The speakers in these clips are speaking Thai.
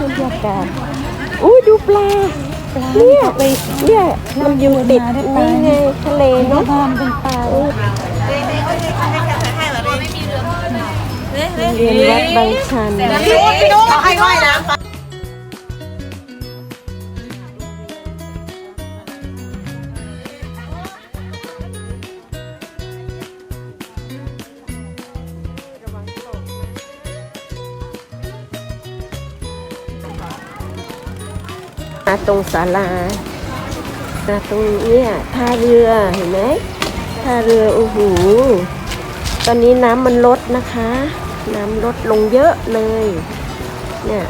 บรรยากาศอุ้ยดูปลาเนี่ยไปเนี่ยมันอยู่ติดนี่ไงทะเลเนาะบ้านเป็นปลาเรียนวัดบางชันเขาให้ว่ายน้ำ มาตรงศาลามาตรงเนี่ยท่าเรือเห็นไหมท่าเรือโอ้โหตอนนี้น้ำมันลดนะคะ น้ำลดลงเยอะเลย เนี่ย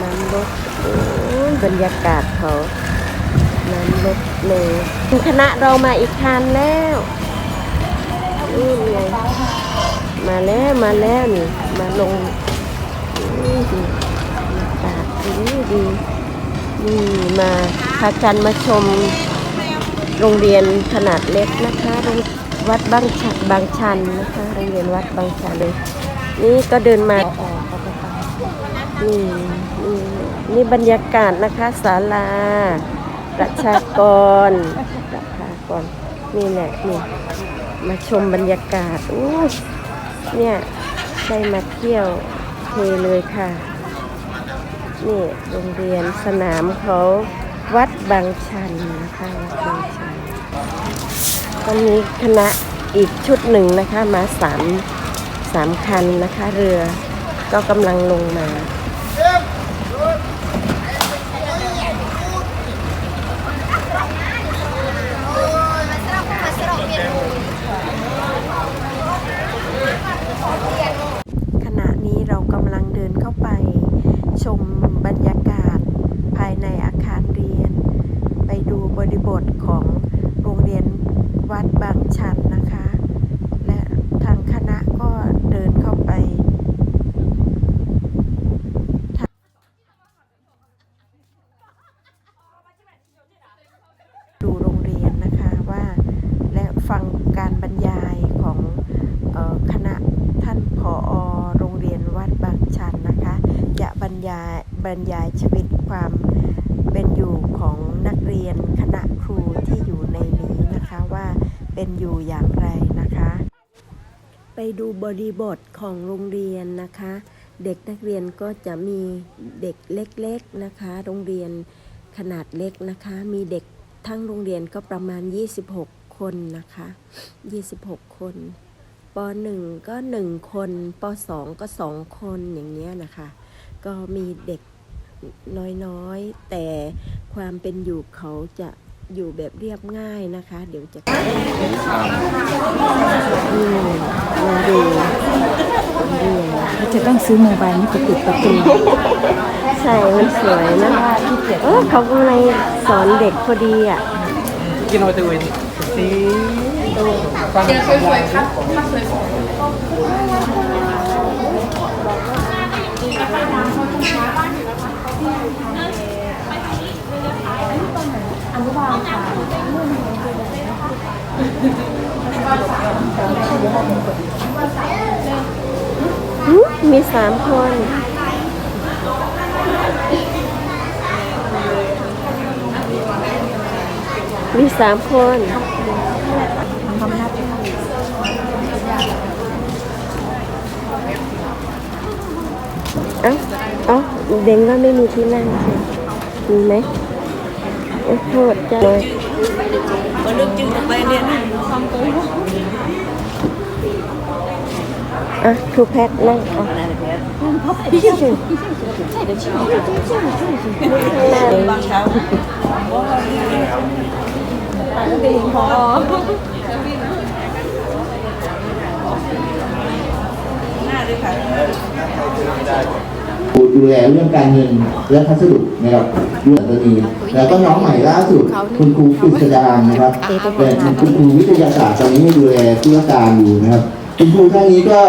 น้ำลดโอ้บรรยากาศเขาน้ำลดเลยคณะเรามาอีกคันแล้วนี่ไงมาแล้วมาแล้วนี่มาลงดีบรรยากาศดีดี นี่มาพากันมาชมโรงเรียนขนาดเล็กนะคะโรงวัดบางชันบางชันนะคะโรงเรียนวัดบางชันเลยนี่ก็เดินมานี่นี่นี่บรรยากาศนะคะศาลา ประชากรประชากรนี่แหละนี่มาชมบรรยากาศอู้เนี่ยได้มาเที่ยวเพเลยค่ะ นี่โรงเรียนสนามเขาวัดบางชันนะคะวัดบางชันตอนนี้คณะอีกชุดหนึ่งนะคะมาสามสามคันนะคะ เรือก็กำลังลงมา ขณะนี้เรากำลังเดินเข้าไป ชมบรรยากาศภายในอาคารเรียน ไปดูบริบทของโรงเรียนวัดบางชันนะคะ และทางคณะก็เดินเข้าไป ดูโรงเรียนนะคะว่าและฟังการบรรยายของเออคณะท่านผอโรงเรียนวัดบางชันนะคะ จะบรรยาย บรรยายชีวิตความเป็นอยู่ของนักเรียนคณะครูที่อยู่ในนี้นะคะว่าเป็นอยู่อย่างไรนะคะ ไปดูบริบทของโรงเรียนนะคะ เด็กนักเรียนก็จะมีเด็กเล็กๆนะคะ โรงเรียนขนาดเล็กนะคะ มีเด็กทั้งโรงเรียนก็ประมาณ 26 คนนะคะ 26 คนป .1 ก็ 1 คนป .2 ก็ 2 คนอย่างเงี้ยนะคะ ก็มีเด็ก น้อยๆ แต่ความเป็นอยู่เขาจะอยู่แบบเรียบง่ายนะคะ เดี๋ยวจะอืมมาดูเรียนจะต้องซื้อโมบายนี่ไปติดประตูใช่มันสวยนะเออเขากำลังสอนเด็กพอดีอะกินโอตูนสีฟังสวยๆครับ มีสามคนมีสามคนเอ้า เด้งก็ไม่มีที่นั่งใช่มีไหมอ้โทษจ้าเลยก็นึกจึงไปเนี่ยอะครูแพทนั่งอะพี่ชื่อชื่อบางเช้าดู แลเรื่องการเงินและพัสดุนะครับเรื่องตัวนี้แล้วก็น้องใหม่ล่าสุดคุณครูกฤษดางนะครับเป็นคุณครูวิทยาศาสตร์ตอนนี้ให้ดูแลธุรการอยู่นะครับ คุณครูท่านนี้ก็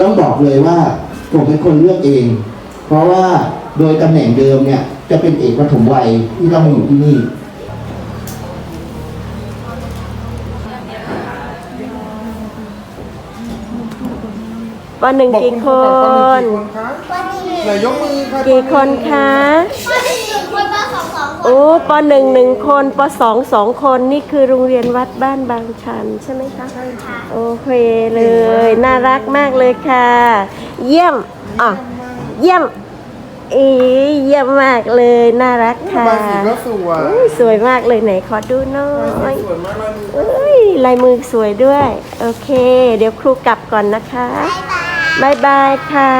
ต้องบอกเลยว่าผมเป็นคนเลือกเอง เพราะว่าโดยตำแหน่งเดิมเนี่ยจะเป็นเอกปฐมวัยที่ต้องมาอยู่ที่นี่วันหนึ่งกี่คน วันนี้เหลือยกมือค่ะกี่คนคะโอ้ปหนึ่งหนึ่งคนปสองสองคนนี่คือโรงเรียนวัดบ้านบางชันใช่ไหมคะโอเคเลย น่ารักมากเลยค่ะ เยี่ยมอะเยี่ยมอีเยี่ยมมากเลยน่ารักค่ะบางสีก็สวยอุ๊ยสวยมากเลยไหนขอดูหน่อยสวยมากเลยเอ้ยลายมือสวยด้วย โอเค เดี๋ยวครูกลับก่อนนะคะ บ๊ายบายค่ะ